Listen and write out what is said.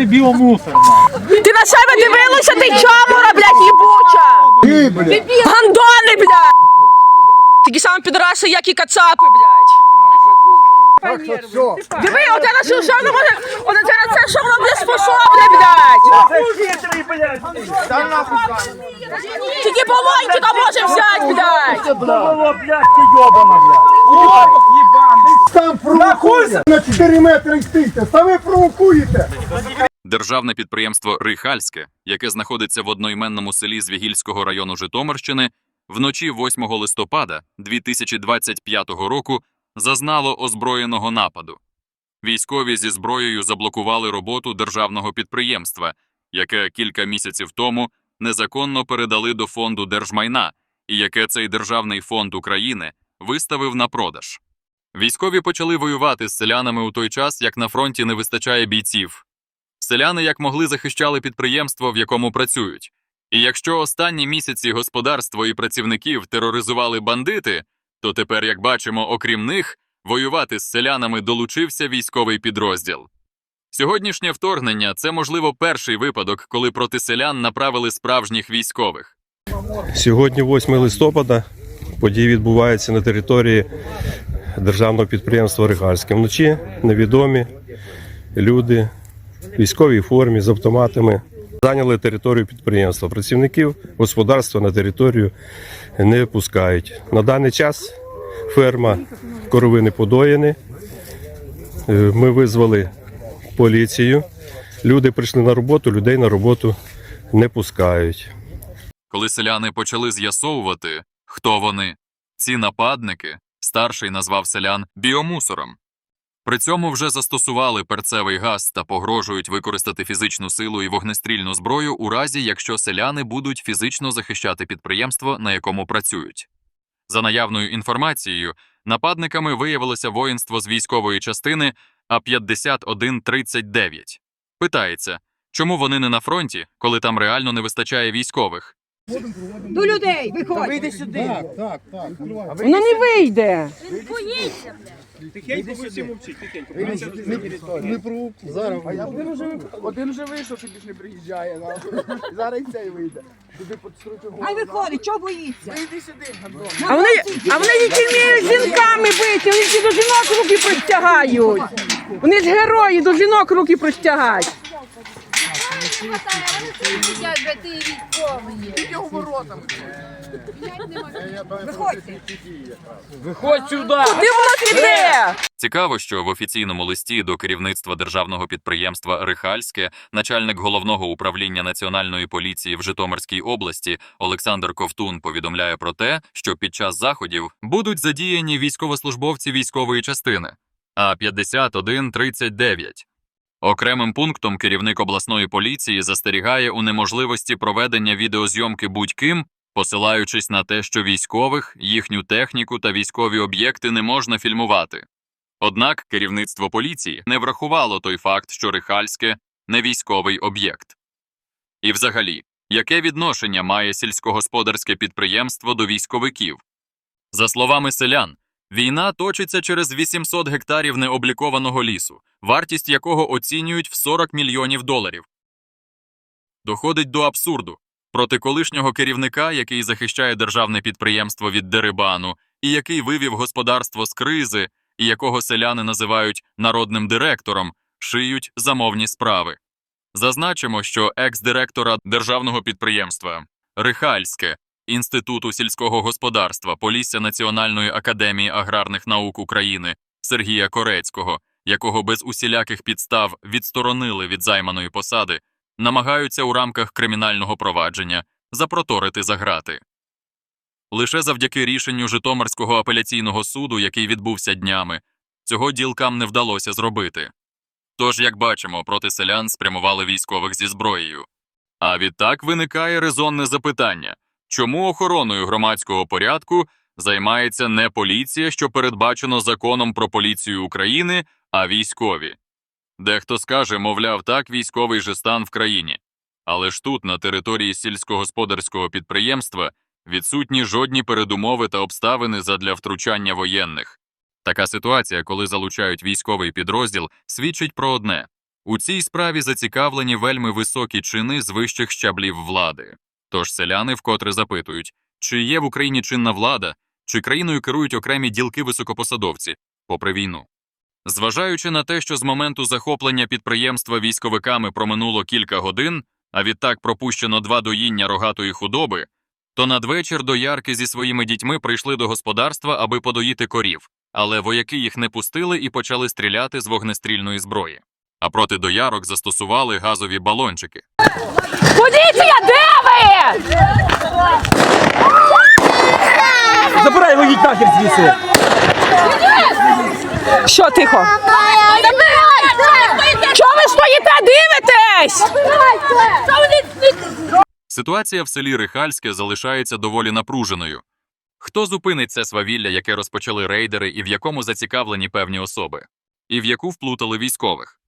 біомусор. Ти на себе дивилася, ти чомора, блядь, їбуча! Ти, блядь. Гандони, блядь! Такі самі підраси, як і кацапи, блядь. Диви, оте на що, що воно може, оте це на це, що воно буде способне, блядь! Тільки помойки там може взяти, блядь! Блядь, ти йобана, блядь. Сам провокує. На 4 метри стійте. Саме провокуєте. Державне підприємство Рихальське, яке знаходиться в одноіменному селі Звігільського району Житомирщини, вночі 8 листопада 2025 року зазнало озброєного нападу. Військові зі зброєю заблокували роботу державного підприємства, яке кілька місяців тому незаконно передали до фонду держмайна, і яке цей державний фонд України виставив на продаж. Військові почали воювати з селянами у той час, як на фронті не вистачає бійців. Селяни як могли захищали підприємство, в якому працюють. І якщо останні місяці господарство і працівників тероризували бандити, то тепер, як бачимо, окрім них, воювати з селянами долучився військовий підрозділ. Сьогоднішнє вторгнення це, можливо, перший випадок, коли проти селян направили справжніх військових. Сьогодні 8 листопада. Події відбуваються на території державного підприємства Ригальське. Вночі невідомі люди в військовій формі з автоматами зайняли територію підприємства. Працівників господарства на територію не пускають. На даний час ферма коровини подоєні. Е, Ми визвали поліцію. Люди прийшли на роботу, людей на роботу не пускають. Коли селяни почали з'ясовувати, хто вони, ці нападники, старший назвав селян біомусором. При цьому вже застосували перцевий газ та погрожують використати фізичну силу і вогнестрільну зброю у разі, якщо селяни будуть фізично захищати підприємство, на якому працюють. За наявною інформацією, нападниками виявилося воїнство з військової частини А-5139. Питається, чому вони не на фронті, коли там реально не вистачає військових? До людей, виходь! Вийди сюди. Так, так, так. Воно не вийде! Тихенько, ви всі мовчіть, тихенько. Не провокуй. Зараз. Один вже, один вже вийшов, що більше не приїжджає. нахуй. Зараз і цей вийде. Тобі підструти голову. Хай виходить, чого боїться? Вийди сюди, гандон. А вони, а вони тільки вміють жінками бити, вони тільки до жінок руки простягають. Вони ж герої, до жінок руки простягають. Як ти військовий. Тільки воротам. Виходьте. Виходь сюди. Ти в нас іде! Цікаво, що в офіційному листі до керівництва державного підприємства Рихальське начальник головного управління національної поліції в Житомирській області Олександр Ковтун повідомляє про те, що під час заходів будуть задіяні військовослужбовці військової частини А 5139 Окремим пунктом керівник обласної поліції застерігає у неможливості проведення відеозйомки будь-ким, посилаючись на те, що військових, їхню техніку та військові об'єкти не можна фільмувати. Однак керівництво поліції не врахувало той факт, що Рихальське не військовий об'єкт. І взагалі, яке відношення має сільськогосподарське підприємство до військовиків? За словами селян, війна точиться через 800 гектарів необлікованого лісу, вартість якого оцінюють в 40 мільйонів доларів. Доходить до абсурду. Проти колишнього керівника, який захищає державне підприємство від дерибану, і який вивів господарство з кризи, і якого селяни називають народним директором, шиють замовні справи. Зазначимо, що екс-директора державного підприємства Рихальське Інституту сільського господарства Полісся Національної академії аграрних наук України Сергія Корецького, якого без усіляких підстав відсторонили від займаної посади, намагаються у рамках кримінального провадження запроторити за грати. Лише завдяки рішенню Житомирського апеляційного суду, який відбувся днями, цього ділкам не вдалося зробити. Тож, як бачимо, проти селян спрямували військових зі зброєю. А відтак виникає резонне запитання чому охороною громадського порядку займається не поліція, що передбачено законом про поліцію України, а військові? Дехто скаже, мовляв, так військовий же стан в країні. Але ж тут, на території сільськогосподарського підприємства, відсутні жодні передумови та обставини задля втручання воєнних. Така ситуація, коли залучають військовий підрозділ, свідчить про одне У цій справі зацікавлені вельми високі чини з вищих щаблів влади. Тож селяни вкотре запитують, чи є в Україні чинна влада, чи країною керують окремі ділки-високопосадовці, попри війну. Зважаючи на те, що з моменту захоплення підприємства військовиками проминуло кілька годин, а відтак пропущено два доїння рогатої худоби, то надвечір доярки зі своїми дітьми прийшли до господарства, аби подоїти корів, але вояки їх не пустили і почали стріляти з вогнестрільної зброї. А проти доярок застосували газові балончики. Поліція, де ви? Забирай його їдь нахер звідси. Що тихо? Чого ви стоїте, дивитесь? Ситуація в селі Рихальське залишається доволі напруженою. Хто зупинить це свавілля, яке розпочали рейдери і в якому зацікавлені певні особи? І в яку вплутали військових?